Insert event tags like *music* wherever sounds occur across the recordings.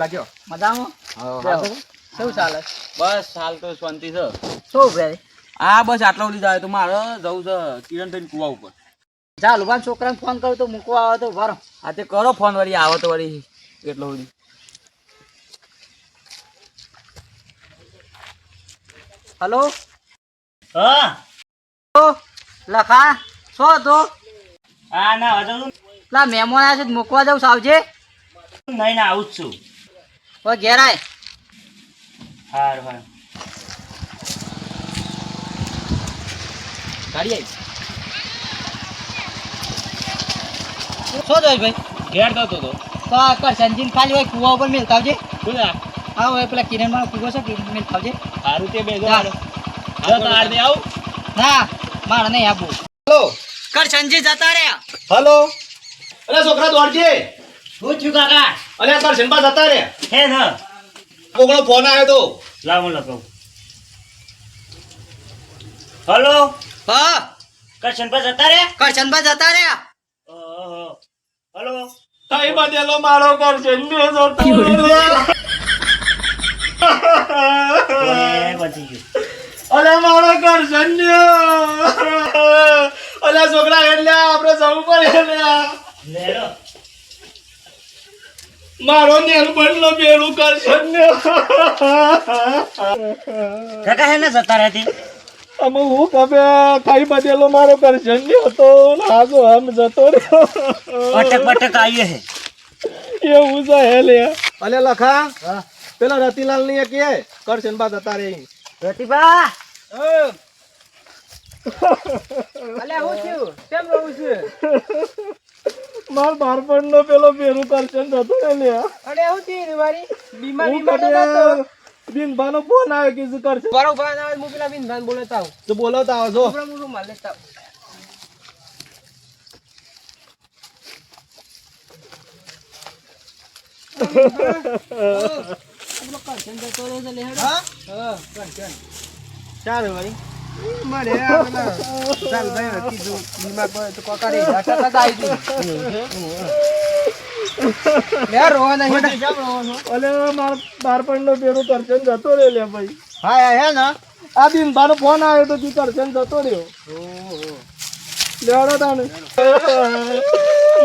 ભાગ્યો મજામાં? બેહો. ચાલે? બસ હાલ તો શાંતિ છે. શું ભાઈ? હા બસ આટલા સુધી તો મારે જવું છે કિરણ થઈને કુવા ઉપર. ચાલ ઊભા છોકરાને ફોન કરું તો મૂકવા આવે તો ભરો હા તે કરો ફોન વળી આવો તો વળી એટલો સુધી. હલો? હા. લખા શું હતું? હા ના હજુ પેલા મહેમાન આવ્યા છે મૂકવા જાઉં સાવજે? નહીં ના આવું જ છું. હવે ઘેરાય હાર હારું હારું. ગાડી આવી? શું જોઈ ભાઈ? ઘેર જતો તો. તો આ સંજીન ખાલી હોય કુવા ઉપર મેલ શું છે હા હવે પેલા કિરણમાં કુવો છે કિરણ મેલ આવજે સારું તે બે તો આર દે આવ. ના માર નહીં આવું હેલો. કર સંજી જતા રહ્યા. હલો. અરે છોકરા દોડજે. શું થયું કાકા? અને આ કરશનબા જતા રે. હે ન કોકનો ફોન આવ્યો તો. લાવો હું હલો? હા. કરશન પર જતા રે? કરશનબા જતા ઓહો. હલો? તાઈ બદેલો મારો કરશન બે મારો કરશન અલે છોકરા એટલે આપણે જવું પડે લેરો મારો નેલ બનલો બેરું ને. કાકા હે ને જતા રહેતી અમે હું કબે ખાઈ બદેલો મારો કરશન હતો લાગો આમ જતો રહ્યો. પટક પટક આવીએ હે. એવું છે હે લે. અલે લખા પેલા રતિલાલની કે કરશન બા જતા રે રતિબા! અલે હું છું? કેમ રહું છું? માર બારપણ નો પેલો પેલું કરશન જતો ને લે અરે હું થયું મારી? બીમાર બીમાર નતો બિનભાનો ફોન આવ્યો કે શું કરશે? બરોબર ના હું પેલા બિન બોલતા આવું. તો છો આપણે હું લેતા *laughs* પેલા ચાલ ભાઈ કીધું બીમાર પડે તો કોકારી અટક આવી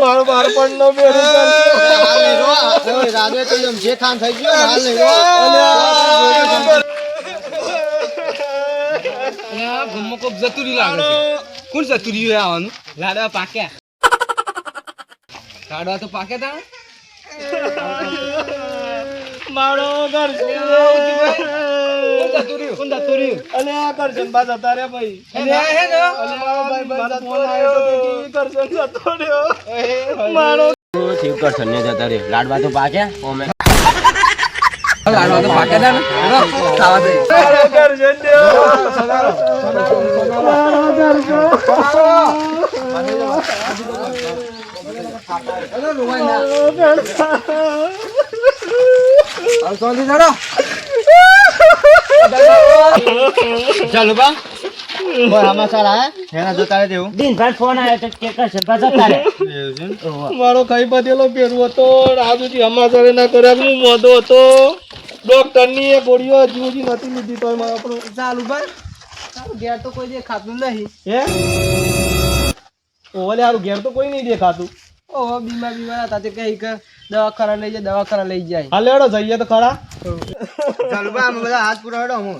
માર બારપણ નો? બેરું જે ખાન થઈ ગયો હાલ નહીં ગમો કોક જતુરી લાગે છે. કોણ જતુરી આવવાનું લાડવા પાક્યા લાડવા તો પાક્યા તા મારો કરશન કોણ જતુરી અલે આ કરશન બા જતા રે ભાઈ. અલે આ હે ને. અલે મારો ભાઈ ભાઈ ફોન આવ્યો. તો કે કરશન જતો રહ્યો. મારો લાડવા તો પાક્યા ચાલો બા મારો ખાઈ બધેલો પહેરવો હતો સુધી અમાસરે ના કર્યા હું મોદો હતો. ડોક્ટરની એ ગોળીઓ હજુ હજી નથી લીધી તો આપણું ચાલુ ભાઈ તારું ઘેર તો કોઈ દેખાતું નહીં. હે? ઓલે સારું ઘેર તો કોઈ નહીં દેખાતું. ઓહો બીમાર બીમાર હતા તે કઈ કે દવાખાના લઈ જાય દવાખાના લઈ જાય. હાલે હેડો જઈએ તો ખરા. ચાલુ ભાઈ અમે બધા હાથ પૂરા હેડો હું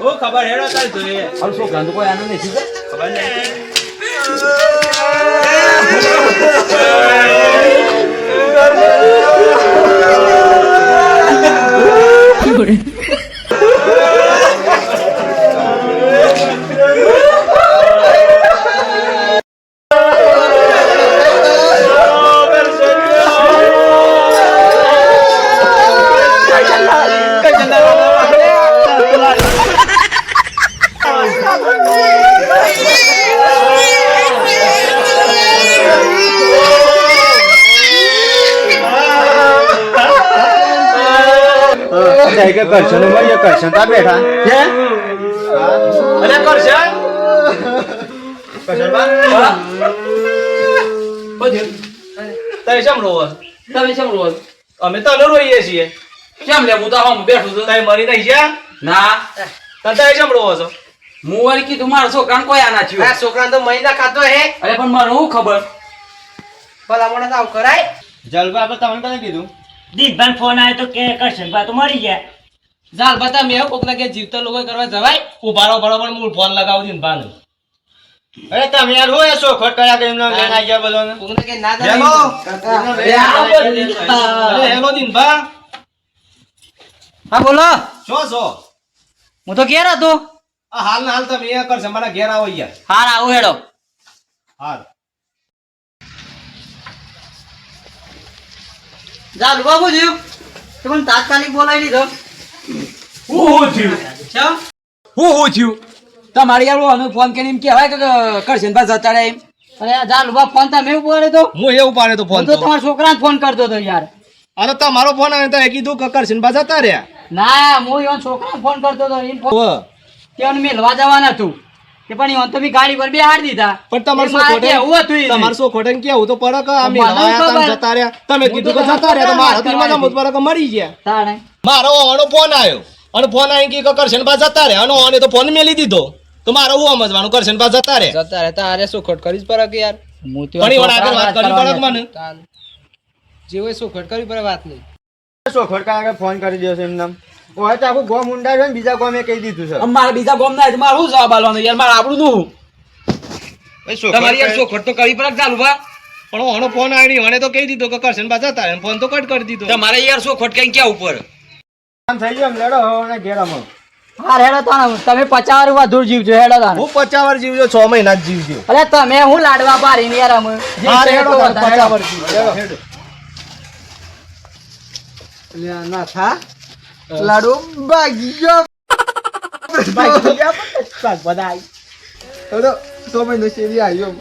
ઓ ખબર હેડો તાર જોઈએ હવે શું ગાંધો કોઈ આનંદ નથી ખબર નહીં જાય કે કરશન મળીએ કરશન તા બેઠા. હે? અરે કરશે? કરશન બા? હા? બધું. તમે શેમ રોવો? છો? તમે શું રોજ અમે તને રોઈએ છીએ. કેમ લે? હું તો આમ બેઠું છું. તમે મરી નહીં ગયા? ના. તો તમે શેમ રોવો છો? હું વળી કીધું મારો છોકરાને કોઈ આના ના આ છોકરાને તો મહિના ખાતો હે. અરે પણ મને શું ખબર? ભલામણ આવું કરાય. જલબા આપણે તમને કોને કીધું. દીપભાઈ ફોન આવ્યો તો કે કરશનભા તો મરી ગયા જાલ બતા મેં કોક લાગે જીવતા લોકો કરવા જવાય? ઉભારો બરોબર હું ફોન લગાવું છું ને અરે તમે યાર હું એ શોખવટ કર્યા કે એમને લેન આવી ગયા બધાને કોક લાગે ના હેલો દા અરે હેલો દિનભા. હા બોલો. છો છો હું તો ઘેર હતો. આ હાલ ના હાલ તમે એ કરશે મારા ઘેર આવો યાર હાર આવું હેડો. હાલ જાલ બાબુ જીવ તમને તાત્કાલિક બોલાવી લીધો. હું હું થયું? હું હું થયું? તમારે યાર અમે ફોન કરીને એમ કહેવાય કે કરશે ભાઈ જતા રહે એમ. અરે જાલ ઊભા ફોન તમે ઉપાડે તો. હું એવું પાડે તો ફોન તો તમારા છોકરાને ફોન કરતો હતો યાર. અરે તમારો ફોન આવે તો કીધું કે કરશે બા જતા રહ્યા. ના હું એવા છોકરાને ફોન કરતો હતો એને ફોન. તેઓને મેલવા જવાના હતું કે પણ ઈવન તો બી ગાડી પર બેહાડી દીધા. પણ તમારે શું ખોટે? કેવું હતું ઈ? શું ખોટે? ને કેવું? તો પડે કે અમે મને લાયા તા ને ખબર. જતા રહ્યા. તમે કીધું કે જતા રહ્યા તો મારા તમારા તો પડે મરી ગયા. તાણે. મારો ઓનો ફોન આવ્યો. અને ફોન આવી કે કરશન જતા રહ્યા. અને ઓને તો ફોન મેલી દીધો. તો મારે હું સમજવાનું? કરશન બા જતા રહ્યા. જતા રહેતા આરે શું ખોટ કરી જ પડે યાર? હું તો ઘણી આગળ વાત કરવી પડે મને. તાન જે હોય શું ખોટ કરવી પડે વાત નહીં. સોખટ કર્યા કે ફોન કરી દો છે એમને. ઓય તો આખું ગોમ ઊંડા ને બીજા ગોમે કહી દીધું છે. આમ બીજા ગોમ ના મારે શું જવાબ આલવાનો યાર મારે આપણું નું તમારી યાર શોખવટ તો કરવી પડે ચાલુ ભા પણ ઓનો ફોન આવ્યો મને તો કહી દીધો કે કરશન બા જતા રહ્યા ફોન તો કટ કરી દીધો. તમારે યાર શોખવટ કઈ ક્યાં ઉપર? થઈ ગયું લેડો હવે અને ઘેર હેડો તાણે તમે પચાસ રૂપિયા દૂર જીવજો હેડો તાણે. હું પચાવર જીવજો છ મહિના જ જીવજો. અરે તમે હું લાડવા વધારે. ના થા. લાડુ ભાગી ગયો તો તો મહિનો શેરી આવ્યો